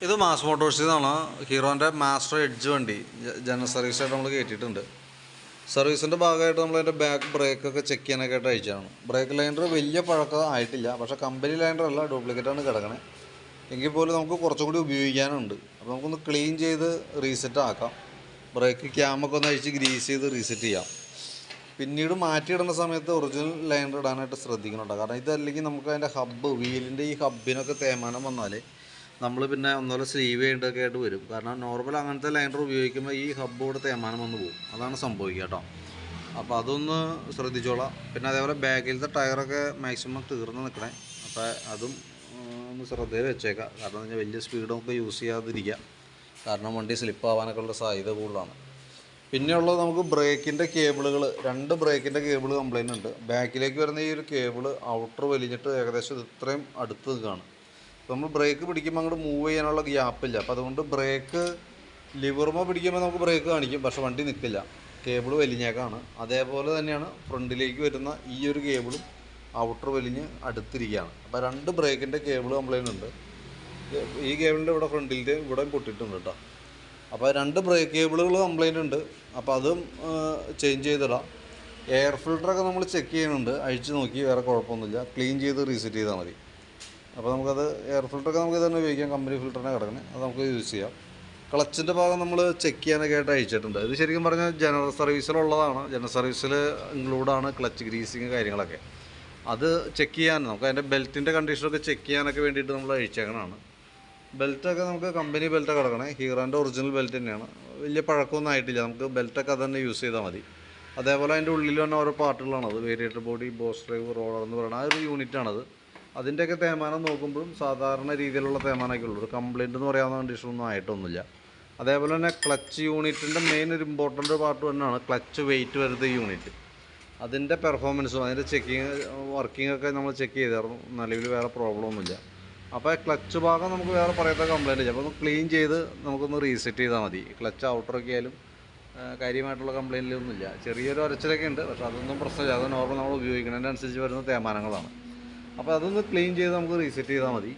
ഇത് മാസ് മോട്ടോഴ്സിൽ നിന്നാണ് ഹീറോന്റെ മാസ്റ്റർ എഡ്ജ് വണ്ടി ജനറൽ സർവീസായിട്ട് നമ്മൾ കയറ്റിയിട്ടുണ്ട് സർവീസിന്റെ ഭാഗമായിട്ട് നമ്മൾ അതിന്റെ ബാക്ക് ബ്രേക്ക് ഒക്കെ ചെക്ക് ചെയ്യാനൊക്കെ ആയിട്ട് അയച്ചതാണ്. ബ്രേക്ക് ലൈൻഡർ വലിയ പഴക്കം ആയിട്ടില്ല. പക്ഷേ കമ്പനി ലൈനർ അല്ല ഡ്യൂപ്ലിക്കേറ്റാണ് കിടക്കണേ. എങ്കിൽ പോലും നമുക്ക് കുറച്ചും കൂടി ഉപയോഗിക്കാനുണ്ട്. അപ്പോൾ നമുക്കൊന്ന് ക്ലീൻ ചെയ്ത് റീസെറ്റ് ആക്കാം. ബ്രേക്ക് ക്യാമൊക്കെ ഒന്ന് അഴിച്ച് ഗ്രീസ് ചെയ്ത് റീസെറ്റ് ചെയ്യാം. പിന്നീട് മാറ്റിയിടുന്ന സമയത്ത് ഒറിജിനൽ ലൈനർ ഇടാനായിട്ട് ശ്രദ്ധിക്കുന്നുണ്ട് കാരണം ഇതല്ലെങ്കിൽ നമുക്ക് അതിന്റെ ഹബ്ബ് വീലിന്റെ ഈ ഹബ്ബിനൊക്കെ തേമാനം വന്നാൽ നമ്മൾ പിന്നെ ഒന്നുപോലെ സ്ലീവ് ചെയ്യേണ്ടതൊക്കെ ആയിട്ട് വരും. കാരണം നോർമൽ അങ്ങനത്തെ ലൈനർ ഉപയോഗിക്കുമ്പോൾ ഈ ഹബ്ബ് കൂടെ തേമാനം വന്ന് പോകും. അതാണ് സംഭവിക്കുക കേട്ടോ. അപ്പോൾ അതൊന്ന് ശ്രദ്ധിച്ചോളാം. പിന്നെ അതേപോലെ ബാക്കിലത്തെ ടയറൊക്കെ മാക്സിമം തീർന്ന് നിൽക്കണേ അപ്പോൾ അതും ഒന്ന് ശ്രദ്ധയിൽ വെച്ചേക്കാം. കാരണം വലിയ സ്പീഡൊക്കെ യൂസ് ചെയ്യാതിരിക്കുക കാരണം വണ്ടി സ്ലിപ്പ് ആവാനൊക്കെ ഉള്ള സാധ്യത കൂടുതലാണ്. പിന്നെയുള്ളത് നമുക്ക് ബ്രേക്കിന്റെ കേബിളുകൾ രണ്ട് ബ്രേക്കിന്റെ കേബിൾ കംപ്ലൈന്റ് ഉണ്ട്. ബാക്കിലേക്ക് വരുന്ന ഈ ഒരു കേബിൾ ഔട്ടർ വലിഞ്ഞിട്ട് ഏകദേശം ഇത്രയും അടുത്ത് നിൽക്കുകയാണ്. നമ്മൾ ബ്രേക്ക് പിടിക്കുമ്പോൾ അങ്ങോട്ട് മൂവ് ചെയ്യാനുള്ള ഗ്യാപ്പില്ല അപ്പോൾ അതുകൊണ്ട് ബ്രേക്ക് ലിവറുമോ പിടിക്കുമ്പോൾ നമുക്ക് ബ്രേക്ക് കാണിക്കും. പക്ഷെ വണ്ടി നിൽക്കില്ല. കേബിൾ വലിഞ്ഞേക്കാണ്. അതേപോലെ തന്നെയാണ് ഫ്രണ്ടിലേക്ക് വരുന്ന ഈ ഒരു കേബിളും ഔട്ടർ വലിഞ്ഞ് അടുത്തിരിക്കുകയാണ്. അപ്പോൾ രണ്ട് ബ്രേക്കിന്റെ കേബിൾ കംപ്ലൈന്റ് ഉണ്ട്. ഈ കേബിളിന്റെ ഇവിടെ ഫ്രണ്ടിലത്തെ ഇവിടെ പൊട്ടിയിട്ടുണ്ട് കേട്ടോ. അപ്പോൾ രണ്ട് ബ്രേക്ക് കേബിളുകൾ കംപ്ലൈന്റ് ഉണ്ട്. അപ്പോൾ അതും ചേഞ്ച് ചെയ്തിടാം. എയർ ഫിൽറ്ററൊക്കെ നമ്മൾ ചെക്ക് ചെയ്യുന്നുണ്ട്. അഴിച്ച് നോക്കി വേറെ കുഴപ്പമൊന്നുമില്ല. ക്ലീൻ ചെയ്ത് റീസെറ്റ് ചെയ്താൽ മതി. അപ്പോൾ നമുക്കത് എയർ ഫിൽറ്ററൊക്കെ നമുക്ക് തന്നെ ഉപയോഗിക്കാം. കമ്പനി ഫിൽറ്ററിനെ കിടക്കണേ. അത് നമുക്ക് യൂസ് ചെയ്യാം. ക്ലച്ചിന്റെ ഭാഗം നമ്മൾ ചെക്ക് ചെയ്യാനൊക്കെ ആയിട്ട് അയച്ചിട്ടുണ്ട് ഇത് ശരിക്കും പറഞ്ഞാൽ ജനറൽ സർവീസിലുള്ളതാണ് ജനറൽ സർവീസിൽ ഇൻക്ലൂഡാണ് ക്ലച്ച് ഗ്രീസിങ് കാര്യങ്ങളൊക്കെ. അത് ചെക്ക് ചെയ്യാൻ നമുക്ക് അതിന്റെ ബെൽറ്റിന്റെ കണ്ടീഷനൊക്കെ ചെക്ക് ചെയ്യാനൊക്കെ വേണ്ടിയിട്ട് നമ്മൾ അഴിച്ചേക്കണതാണ്. ബെൽറ്റൊക്കെ നമുക്ക് കമ്പനി ബെൽറ്റൊക്കെ കിടക്കണേ ഹീറോന്റെ ഒറിജിനൽ ബെൽറ്റ് തന്നെയാണ്. വലിയ പഴക്കമൊന്നും ആയിട്ടില്ല. നമുക്ക് ബെൽറ്റൊക്കെ അത് തന്നെ യൂസ് ചെയ്താൽ മതി. അതേപോലെ അതിന്റെ ഉള്ളിൽ തന്നെ ഓരോ പാർട്ടുകളാണ് അത്. Variator body boss drive roller എന്ന് പറയുന്ന ആ ഒരു യൂണിറ്റാണത് അതിന്റെയൊക്കെ തേമാനം നോക്കുമ്പോഴും സാധാരണ രീതിയിലുള്ള തേമാനമൊക്കെ ഉള്ളൂ. ഒരു കംപ്ലയിന്റ് എന്ന് പറയാവുന്ന കണ്ടീഷനൊന്നും ആയിട്ടൊന്നുമില്ല. അതേപോലെ തന്നെ ക്ലച്ച് യൂണിറ്റിന്റെ മെയിൻ ഒരു ഇമ്പോർട്ടന്റ് പാർട്ട് തന്നെയാണ് ക്ലച്ച് വെയിറ്റ് വരുന്ന യൂണിറ്റ് അതിന്റെ പെർഫോമൻസും അതിന്റെ ചെക്കിങ് വർക്കിംഗ് ഒക്കെ നമ്മൾ ചെക്ക് ചെയ്തായിരുന്നു. നിലവിൽ വേറെ പ്രോബ്ലം ഒന്നുമില്ല. അപ്പോൾ ക്ലച്ച് ഭാഗം നമുക്ക് വേറെ പറയത്ത കംപ്ലൈന്റ് ഇല്ല. അപ്പോൾ ക്ലീൻ ചെയ്ത് നമുക്കൊന്ന് റീസെറ്റ് ചെയ്താൽ മതി. ക്ലച്ച് ഔട്ടറൊക്കെ ആയാലും കാര്യമായിട്ടുള്ള കംപ്ലൈന്റിലൊന്നുമില്ല ചെറിയൊരു ഒരച്ചിലൊക്കെ ഉണ്ട്. പക്ഷേ അതൊന്നും പ്രശ്നമില്ല. അത് നോർമൽ നമ്മൾ ഉപയോഗിക്കുന്നതിനനുസരിച്ച് വരുന്ന തേമാനങ്ങളാണ്. അപ്പോൾ അതൊന്ന് ക്ലീൻ ചെയ്ത് നമുക്ക് റീസെറ്റ് ചെയ്താൽ മതി.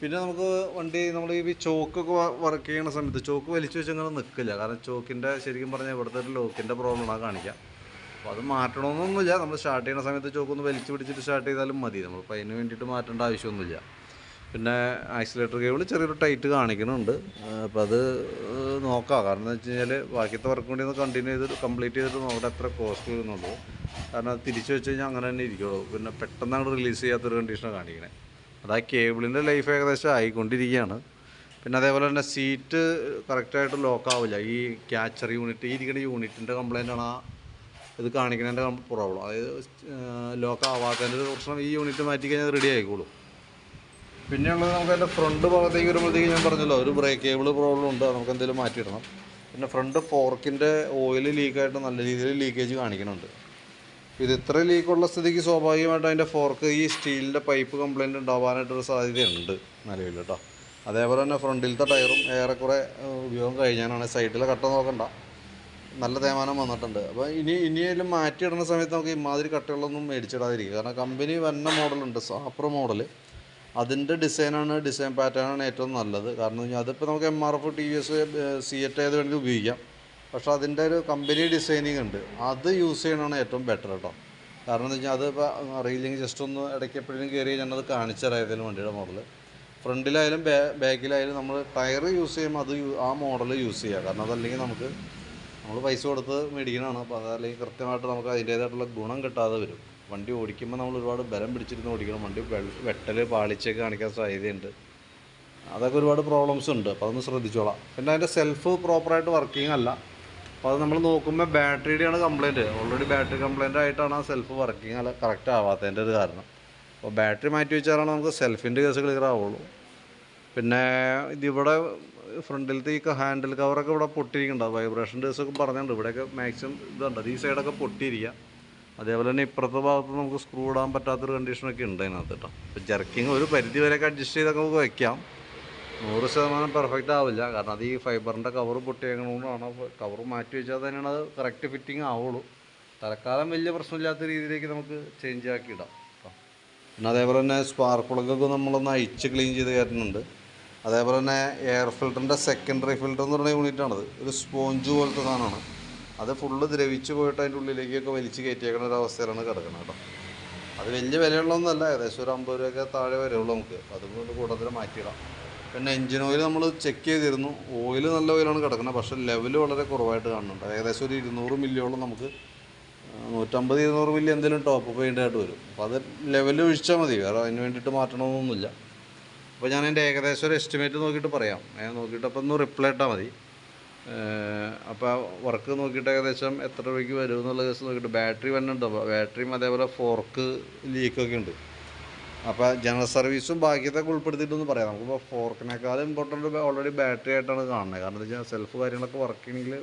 പിന്നെ നമുക്ക് വണ്ടി നമ്മൾ ഈ ചോക്കൊക്കെ വർക്ക് ചെയ്യുന്ന സമയത്ത് ചോക്ക് വലിച്ചു വെച്ച് അങ്ങനെ നിൽക്കില്ല കാരണം ചോക്കിന്റെ ശരിക്കും പറഞ്ഞാൽ ഇവിടുത്തെ ഒരു ലോക്കിന്റെ പ്രോബ്ലമാണ് കാണിക്കാം. അപ്പോൾ അത് മാറ്റണമെന്നൊന്നുമില്ല നമ്മൾ സ്റ്റാർട്ട് ചെയ്യുന്ന സമയത്ത് ചോക്കൊന്ന് വലിച്ചു പിടിച്ചിട്ട് സ്റ്റാർട്ട് ചെയ്താലും മതി. നമ്മളിപ്പോൾ അതിന് വേണ്ടിയിട്ട് മാറ്റേണ്ട ആവശ്യമൊന്നുമില്ല. പിന്നെ ആക്സിലേറ്റർ കേബിൾ ചെറിയൊരു ടൈറ്റ് കാണിക്കുന്നുണ്ട്. അപ്പോൾ അത് നോക്കാം. കാരണം എന്ന് വെച്ച് കഴിഞ്ഞാൽ ബാക്കിയത്തെ വർക്ക് കൂടി ഒന്ന് കണ്ടിന്യൂ ചെയ്തിട്ട് കംപ്ലീറ്റ് ചെയ്തിട്ട് നോക്കട്ടെ എത്ര കോസ്റ്റ് വരുന്നുള്ളൂ. കാരണം അത് തിരിച്ചു വെച്ച് കഴിഞ്ഞാൽ അങ്ങനെ തന്നെ ഇരിക്കുള്ളൂ. പിന്നെ പെട്ടെന്ന് അങ്ങോട്ട് റിലീസ് ചെയ്യാത്തൊരു കണ്ടീഷനാണ് കാണിക്കണേ. അത് ആ കേബിളിന്റെ ലൈഫ് ഏകദേശം ആയിക്കൊണ്ടിരിക്കുകയാണ്. പിന്നെ അതേപോലെ തന്നെ സീറ്റ് കറക്റ്റായിട്ട് ലോക്ക് ആവില്ല. ഈ ക്യാച്ചർ യൂണിറ്റ് ഈ ഇരിക്കുന്ന യൂണിറ്റിന്റെ ആണ് ആ ഇത് കാണിക്കുന്നതിന്റെ പ്രോബ്ലം അതായത് ലോക്ക് ആവാത്തതിന്റെ ഒരു പ്രശ്നം ഈ യൂണിറ്റ് മാറ്റി കഴിഞ്ഞാൽ റെഡി ആയിക്കോളും. പിന്നെയുള്ളത് നമുക്ക് അതിന്റെ ഫ്രണ്ട് ഭാഗത്തേക്ക് വരുമ്പോഴത്തേക്ക് ഞാൻ പറഞ്ഞല്ലോ ഒരു ബ്രേക്ക് കേബിൾ പ്രോബ്ലം ഉണ്ട് നമുക്ക് എന്തെങ്കിലും മാറ്റിയിടണം. പിന്നെ ഫ്രണ്ട് ഫോർക്കിന്റെ ഓയിൽ ലീക്കായിട്ട് നല്ല രീതിയിൽ ലീക്കേജ് കാണിക്കുന്നുണ്ട്. ഇത് ഇത്ര ലീക്കുള്ള സ്ഥിതിക്ക് സ്വാഭാവികമായിട്ട് അതിന്റെ ഫോർക്ക് ഈ സ്റ്റീലിന്റെ പൈപ്പ് കംപ്ലൈന്റ് ഉണ്ടാവാനായിട്ടൊരു സാധ്യതയുണ്ട് നിലവിൽ കേട്ടോ. അതേപോലെ തന്നെ ഫ്രണ്ടിലത്തെ ടയറും ഏറെക്കുറെ ഉപയോഗം കഴിഞ്ഞാണ്. സൈഡിലെ കട്ട നോക്കണ്ട. നല്ല തേമാനം വന്നിട്ടുണ്ട്. അപ്പോൾ ഇനി ഇനിയെങ്കിലും മാറ്റിയിടുന്ന സമയത്ത് നമുക്ക് ഇമാതിരി കട്ടകളൊന്നും മേടിച്ചിടാതിരിക്കുക. കാരണം കമ്പനി വന്ന മോഡലുണ്ട് സാപ്ര മോഡൽ അതിന്റെ ഡിസൈനാണ് ഡിസൈൻ പാറ്റേണാണ് ഏറ്റവും നല്ലത്. കാരണം വെച്ചാൽ അതിപ്പോൾ നമുക്ക് M R F T V S CEAT ഏത് വേണമെങ്കിലും ഉപയോഗിക്കാം. പക്ഷേ അതിന്റെ ഒരു കമ്പനി ഡിസൈനിങ് ഉണ്ട്. അത് യൂസ് ചെയ്യണതാണ് ഏറ്റവും ബെറ്റർ കേട്ടോ. കാരണം എന്ന് വെച്ചാൽ അതിപ്പോൾ അറിയില്ലെങ്കിൽ ജസ്റ്റ് ഒന്ന് ഇടയ്ക്ക് എപ്പോഴും കയറി ഞാനത് കാണിച്ചു തരാം ഏതെങ്കിലും വണ്ടിയുടെ മോഡൽ ഫ്രണ്ടിലായാലും ബാ ബാക്കിലായാലും നമ്മൾ ടയർ യൂസ് ചെയ്യുമ്പോൾ അത് ആ മോഡൽ യൂസ് ചെയ്യുക. കാരണം അതല്ലെങ്കിൽ നമുക്ക് നമ്മൾ പൈസ കൊടുത്ത് മേടിക്കണതാണ്. അപ്പോൾ അതല്ലെങ്കിൽ കൃത്യമായിട്ട് നമുക്ക് അതിന്റേതായിട്ടുള്ള ഗുണം കിട്ടാതെ വരും. വണ്ടി ഓടിക്കുമ്പോൾ നമ്മൾ ഒരുപാട് ബലം പിടിച്ചിരുന്ന് ഓടിക്കണം. വണ്ടി വെട്ടൽ പാളിച്ചൊക്കെ കാണിക്കാൻ സാധ്യതയുണ്ട് അതൊക്കെ ഒരുപാട് പ്രോബ്ലംസ് ഉണ്ട്. അപ്പോൾ അതൊന്ന് ശ്രദ്ധിച്ചോളാം. പിന്നെ അതിന്റെ സെൽഫ് പ്രോപ്പറായിട്ട് വർക്കിംഗ് അല്ല. അപ്പോൾ അത് നമ്മൾ നോക്കുമ്പോൾ ബാറ്ററിയുടെയാണ് കംപ്ലയിന്റ് ഓൾറെഡി ബാറ്ററി കംപ്ലയിന്റ് ആയിട്ടാണ് ആ സെൽഫ് വർക്കിംഗ് അല്ല കറക്റ്റ് ആവാത്തതിന്റെ ഒരു കാരണം. അപ്പോൾ ബാറ്ററി മാറ്റി വെച്ചാലാണ് നമുക്ക് സെൽഫിന്റെ കേസ് ക്ലിയർ ആവുള്ളൂ. പിന്നെ ഇതിവിടെ ഫ്രണ്ടിലത്തെ ഈ ഹാൻഡിൽ കവറൊക്കെ ഇവിടെ പൊട്ടിയിരിക്കുന്നുണ്ടാവും വൈബ്രേഷൻ ഒക്കെ പറഞ്ഞിട്ടുണ്ട്. ഇവിടെയൊക്കെ മാക്സിമം ഇതുണ്ട്. ഈ സൈഡൊക്കെ പൊട്ടിയിരിക്കുക അതേപോലെ തന്നെ ഇപ്പുറത്തെ ഭാഗത്ത് നമുക്ക് സ്ക്രൂ ഇടാൻ പറ്റാത്തൊരു കണ്ടീഷനൊക്കെ ഉണ്ട് അതിനകത്ത് കേട്ടോ അപ്പോൾ ജർക്കിങ് ഒരു പരിധി വരെയൊക്കെ അഡ്ജസ്റ്റ് ചെയ്തൊക്കെ നമുക്ക് വയ്ക്കാം നൂറ് ശതമാനം പെർഫെക്റ്റ് ആവില്ല. കാരണം അത് ഈ ഫൈബറിന്റെ കവർ പൊട്ടിയേക്കണോണ്ടാണ് കവർ മാറ്റി വെച്ചാൽ തന്നെയാണ് അത് കറക്റ്റ് ഫിറ്റിംഗ് ആവുള്ളൂ. തൽക്കാലം വലിയ പ്രശ്നമില്ലാത്ത രീതിയിലേക്ക് നമുക്ക് ചേഞ്ച് ആക്കി ഇടാം. പിന്നെ അതേപോലെ തന്നെ സ്പാർക്ക് പ്ലഗൊക്കെ നമ്മളൊന്ന് അഴിച്ച് ക്ലീൻ ചെയ്ത് കയറ്റുന്നുണ്ട്. അതേപോലെ തന്നെ എയർ ഫിൽറ്ററിന്റെ സെക്കൻഡറി ഫിൽറ്റർ എന്ന് പറയുന്ന യൂണിറ്റാണത് ഒരു സ്പോഞ്ച് പോലത്തെ സാധനമാണ്. അത് ഫുള്ള് ദ്രവിച്ചു പോയിട്ട് അതിന്റെ ഉള്ളിലേക്കൊക്കെ വലിച്ചു കയറ്റിയേക്കുന്ന ഒരു അവസ്ഥയിലാണ് കിടക്കുന്നത് കേട്ടോ. അത് വലിയ വിലയുള്ളതൊന്നുമല്ല ഏകദേശം ഒരു അമ്പത് രൂപയൊക്കെ താഴെ വരെയുള്ളൂ നമുക്ക്. അതുകൊണ്ട് കൂടുതൽ മാറ്റിയിടാം. പിന്നെ എഞ്ചിൻ ഓയിൽ നമ്മൾ ചെക്ക് ചെയ്തിരുന്നു. ഓയിൽ നല്ല ഓയിലാണ് കിടക്കുന്നത് പക്ഷേ ലെവൽ വളരെ കുറവായിട്ട് കാണുന്നുണ്ട്. ഏകദേശം ഒരു ഇരുന്നൂറ് മില്ലിയോളം നമുക്ക് നൂറ്റമ്പത് ഇരുന്നൂറ് മില്ലി എന്തെങ്കിലും ടോപ്പ് പെയിന്റായിട്ട് വരും. അപ്പോൾ അത് ലെവൽ ഒഴിച്ചാൽ മതി. വേറെ അതിന് വേണ്ടിയിട്ട് മാറ്റണമെന്നൊന്നുമില്ല അപ്പോൾ ഞാൻ എന്റെ ഏകദേശം ഒരു എസ്റ്റിമേറ്റ് നോക്കിയിട്ട് പറയാം. ഞാൻ നോക്കിയിട്ട് അപ്പോൾ ഒന്ന് റിപ്ലൈ ഇട്ടാൽ മതി. അപ്പോൾ വർക്ക് നോക്കിയിട്ട് ഏകദേശം എത്ര രൂപയ്ക്ക് വരും എന്നുള്ള കേസ് നോക്കിയിട്ട് ബാറ്ററി വന്നുണ്ട് അപ്പോൾ ബാറ്ററിയും അതേപോലെ ഫോർക്ക് ലീക്കൊക്കെ ഉണ്ട്. അപ്പോൾ ജനറൽ സർവീസും ബാക്കിയതൊക്കെ ഉൾപ്പെടുത്തിയിട്ടൊന്ന് പറയാം. നമുക്കിപ്പോൾ ഫോർക്കിനേക്കാളും ഇമ്പോർട്ടന്റ് ഓൾറെഡി ബാറ്ററി ആയിട്ടാണ് കാണുന്നത്. കാരണം എന്താ വെച്ചാൽ സെൽഫ് കാര്യങ്ങളൊക്കെ വർക്ക് ചെയ്യണമെങ്കിൽ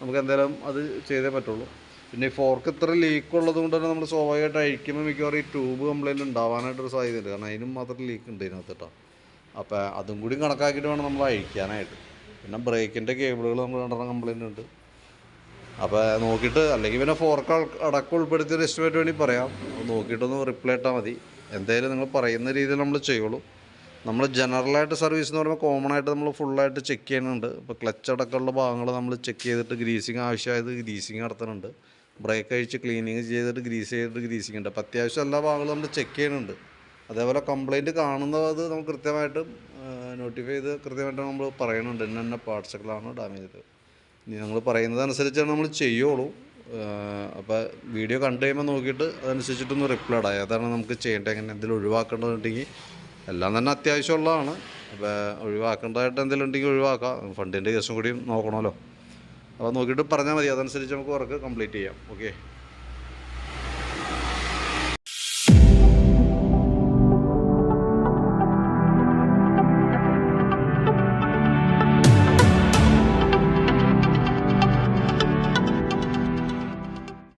നമുക്ക് എന്തായാലും അത് ചെയ്തേ പറ്റുള്ളൂ. പിന്നെ ഈ ഫോർക്ക് ഇത്ര ലീക്ക് ഉള്ളത് കൊണ്ട് തന്നെ നമ്മൾ സ്വാഭാവികമായിട്ട് അഴിക്കുമ്പോൾ മിക്കവാറും ഈ ട്യൂബ് കംപ്ലൈന്റ് ഉണ്ടാവാനായിട്ടൊരു സാധ്യതയുണ്ട്. കാരണം അതിനും മാത്രം ലീക്ക് ഉണ്ട് ഇതിനകത്ത് കേട്ടോ. അപ്പോൾ അതും കൂടി കണക്കാക്കിയിട്ട് വേണം നമ്മൾ അഴിക്കാനായിട്ട്. പിന്നെ ബ്രേക്കിന്റെ കേബിളുകൾ നമ്മൾ രണ്ടെണ്ണം കംപ്ലൈന്റ് ഉണ്ട്. അപ്പോൾ നോക്കിയിട്ട് അല്ലെങ്കിൽ പിന്നെ ഫോർക്ക് അടക്കം ഉൾപ്പെടുത്തിയ ഒരു എസ്റ്റിമേറ്റ് വേണമെങ്കിൽ പറയാം. നോക്കിയിട്ടൊന്ന് റിപ്ലൈ ഇട്ടാൽ മതി. എന്തായാലും നിങ്ങൾ പറയുന്ന രീതിയിൽ നമ്മൾ ചെയ്യുള്ളൂ. നമ്മൾ ജനറലായിട്ട് സർവീസ് എന്ന് പറയുമ്പോൾ കോമൺ ആയിട്ട് നമ്മൾ ഫുള്ളായിട്ട് ചെക്ക് ചെയ്യുന്നുണ്ട്. ഇപ്പോൾ ക്ലച്ച് അടക്കമുള്ള ഭാഗങ്ങൾ നമ്മൾ ചെക്ക് ചെയ്തിട്ട് ഗ്രീസിങ് ആവശ്യമായത് ഗ്രീസിങ് നടത്തുന്നുണ്ട്. ബ്രേക്ക് അഴിച്ച് ക്ലീനിങ് ചെയ്തിട്ട് ഗ്രീസ് ചെയ്തിട്ട് ഗ്രീസിങ് ഉണ്ട്. അപ്പോൾ അത്യാവശ്യം എല്ലാ ഭാഗങ്ങളും നമ്മൾ ചെക്ക് ചെയ്യുന്നുണ്ട്. അതേപോലെ കംപ്ലയിന്റ് കാണുന്നത് നമ്മൾ കൃത്യമായിട്ട് നോട്ടിഫൈ ചെയ്ത് കൃത്യമായിട്ട് നമ്മൾ പറയുന്നുണ്ട് ഇന്ന ഇന്ന പാർട്സുകളാണ് ഡാമേജ് ഇനി ഞങ്ങൾ പറയുന്നതനുസരിച്ചാണ് നമ്മൾ ചെയ്യുള്ളൂ. അപ്പോൾ വീഡിയോ കണ്ടു കഴിയുമ്പോൾ നോക്കിയിട്ട് അതനുസരിച്ചിട്ടൊന്ന് റിപ്ലൈ ഇടാം. ഏതാണ് നമുക്ക് ചെയ്യേണ്ടത് എങ്ങനെ എന്തെങ്കിലും ഒഴിവാക്കേണ്ടതുണ്ടെങ്കിൽ എല്ലാം തന്നെ അത്യാവശ്യമുള്ളതാണ്. അപ്പോൾ ഒഴിവാക്കേണ്ടതായിട്ട് എന്തെങ്കിലും ഉണ്ടെങ്കിൽ ഒഴിവാക്കാം ഫണ്ടിന്റെ കേസും കൂടിയും നോക്കണമല്ലോ. അപ്പോൾ നോക്കിയിട്ട് പറഞ്ഞാൽ മതി. അതനുസരിച്ച് നമുക്ക് വർക്ക് കംപ്ലീറ്റ് ചെയ്യാം. ഓക്കെ